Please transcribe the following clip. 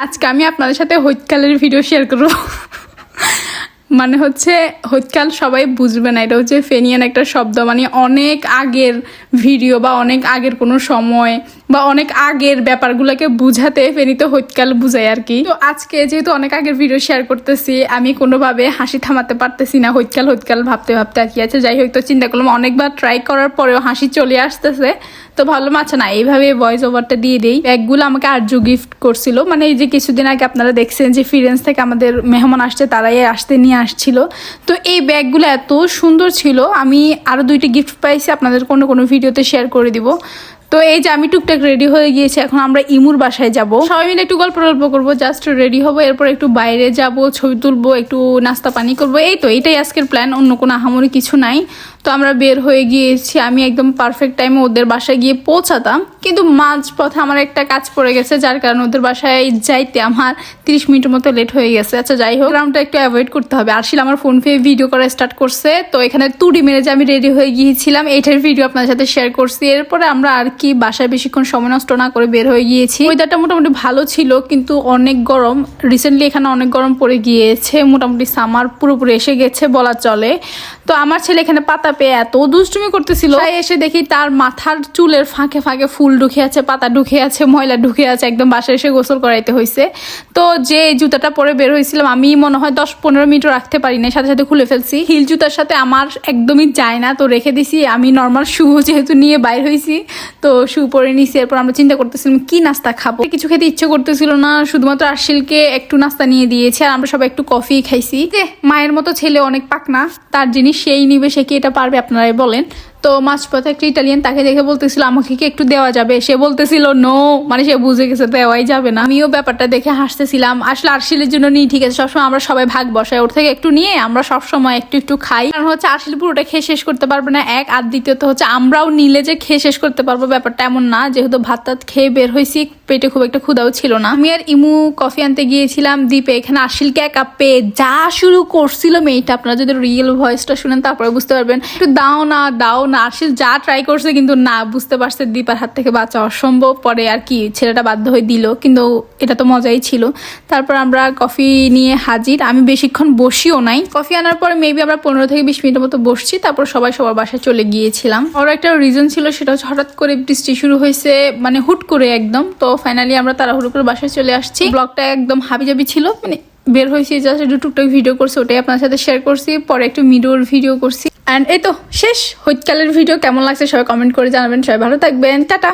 আজকে আমি আপনাদের সাথে হৈতকালের ভিডিও শেয়ার করব। মানে হচ্ছে হৈতকাল সবাই বুঝবে না, এটা হচ্ছে ফেনিয়ান একটা শব্দ মানে অনেক আগের ভিডিও বা অনেক আগের কোনো সময় বা অনেক আগের ব্যাপারগুলোকে বুঝাতে ফেনিতে হৈতকাল বুঝায় আর কি। তো আজকে যেহেতু অনেক আগের ভিডিও শেয়ার করতেছি, আমি কোনোভাবে হাসি থামাতে পারতেছি না হৈতকাল হৈতকাল ভাবতে ভাবতে আর কি। আছে যাই হোক, তো চিন্তা করলাম অনেকবার ট্রাই করার পরেও হাসি চলে আসতেছে, তো ভাবলাম আচ্ছা না, এইভাবে ভয়েস ওভারটা দিয়ে দিই। ব্যাগগুলো আমাকে আর্য গিফট করছিল মানে এই যে কিছুদিন আগে আপনারা দেখছেন যে ফিরেন্স থেকে আমাদের মেহমান আসছে, তারাই আসতে নিয়ে আসছিল। তো এই ব্যাগগুলো এত সুন্দর ছিল, আমি আরও দুইটি গিফট পাইছি, আপনাদের কোনো কোনো ভিডিওতে শেয়ার করে দিব। তো এই যে আমি টুকটাক রেডি হয়ে গিয়েছি, এখন আমরা ইমুর বাসায় যাব। সবাই মিলে একটু গল্প গল্প করব জাস্ট রেডি হব, এরপর একটু বাইরে যাব, ছবি তুলবো, একটু নাস্তা পানি করব, এই তো, এটাই আজকের প্ল্যান অন্য কোনো আহামরি কিছু নাই। তো আমরা বের হয়ে গিয়েছি। আমি একদম পারফেক্ট টাইমে ওদের বাসায় গিয়ে পৌঁছাতাম। কিন্তু মাঝ পথে আমার একটা কাজ পড়ে গেছে, যার কারণে ওদের বাসায় যাইতে আমার তিরিশ মিনিটের মতো লেট হয়ে গেছে। আচ্ছা যাই হোক গ্রাউন্ডটা একটু অ্যাভয়েড করতে হবে। আরশিল আমার ফোন পেয়ে ভিডিও করা স্টার্ট করছে। তো এখানে তুড়ি মেরে যে আমি রেডি হয়ে গিয়েছিলাম, এইটার ভিডিও আপনাদের সাথে শেয়ার করছি। এরপরে আমরা আর কি বাসায় বেশিক্ষণ সময় নষ্ট না করে বের হয়ে গিয়েছি। ওয়েদারটা মোটামুটি ভালো ছিল, কিন্তু অনেক গরম। রিসেন্টলি এখানে অনেক গরম পড়ে গিয়েছে। মোটামুটি সামার পুরোপুরি এসে গেছে বলা চলে। তো আমার ছেলে এখানে পাতা পেয়ে এত দুষ্টুমি করতেছিল। এসে দেখি তার মাথার চুলের ফাঁকে ফাঁকে ফুল ঢুকে আছে, পাতা ঢুকে আছে, ময়লা ঢুকে আছে, একদম বাসায় এসে গোসল করাইতে হয়েছে তো যে জুতাটা পরে বের হয়েছিলাম আমি মনে হয় দশ পনেরো মিনিট রাখতে পারি না সাথে সাথে খুলে ফেলছি। হিল জুতার সাথে আমার একদমই যায় না, তো রেখে দিছি। আমি নর্মাল শু যেহেতু নিয়ে বাইর হয়েছি তো শু পরে নিছি, এরপর আমরা চিন্তা করতেছিলাম, কি নাস্তা খাব? কিছু খেতে ইচ্ছে করতেছিল না, শুধুমাত্র আরশিলকে একটু নাস্তা নিয়ে দিয়েছে, আর আমরা সবাই একটু কফি খাইছি। যে, মায়ের মতো ছেলে অনেক পাকনা, তার জিনিস সেই নিবে সে কি এটা পারবে আপনারাই বলেন। তো মাঝপথে একটা ইটালিয়ান তাকে দেখে বলতেছিল, আমাকে কি একটু দেওয়া যাবে? সে বলতেছিল নো মানে সে বুঝে গেছে, দেওয়াই যাবে না। আমিও ব্যাপারটা দেখে হাসতেছিলাম। আসলে আরশিলের জন্য নিই ঠিক আছে, সবসময় আমরা সবাই ভাগ বসাই, ওর থেকে একটু নিয়ে আমরা সবসময় একটু একটু খাই। কারণ হচ্ছে আরশিল পুরোটা খেয়ে শেষ করতে পারবে না, এক। আর দ্বিতীয়ত হচ্ছে আমরাও নিলে যে খেয়ে শেষ করতে পারব ব্যাপারটা এমন না, যেহেতু ভাত টাত খেয়ে বের হয়েছি, পেটে খুব একটা ক্ষুদাও ছিল না। আমি আর ইমু কফি আনতে গিয়েছিলাম দ্বীপে, এখানে আরশিলকে একা পেয়ে যা শুরু করছিল মেয়েটা। আপনারা যদি রিয়েল ভয়েসটা শুনেন, তারপরে বুঝতে পারবেন। একটু দাও না, দাও আরশিল যা ট্রাই করছে কিন্তু না, বুঝতে পারছে দীপার হাত থেকে বাচ্চা অসম্ভব। পরে আর কি ছেলেটা বাধ্য হয়ে দিল, কিন্তু এটা তো মজাই ছিল। তারপর আমরা কফি নিয়ে হাজির। আমি বেশিক্ষণ বসিও নাই। কফি আনার পরে মেবি আমরা পনেরো থেকে বিশ মিনিটের মতো বসছি, তারপর সবাই সবার বাসায় চলে গিয়েছিলাম। ওর একটা রিজন ছিল, সেটা হচ্ছে হঠাৎ করে বৃষ্টি শুরু হয়েছে মানে হুট করে একদম। তো ফাইনালি আমরা তাড়াহুড়ো করে বাসায় চলে আসছি। ব্লগটা একদম হাবি হাবিজাবি ছিল মানে বের হয়েছি জাস্ট একটু টুকটাক ভিডিও করছি, ওটাই আপনার সাথে শেয়ার করছি। পরে একটু মিডোর ভিডিও করছি। অ্যান্ড এই তো শেষ। হৈতকালের ভিডিও কেমন লাগছে সবাই কমেন্ট করে জানাবেন। সবাই ভালো থাকবেন। টাটা।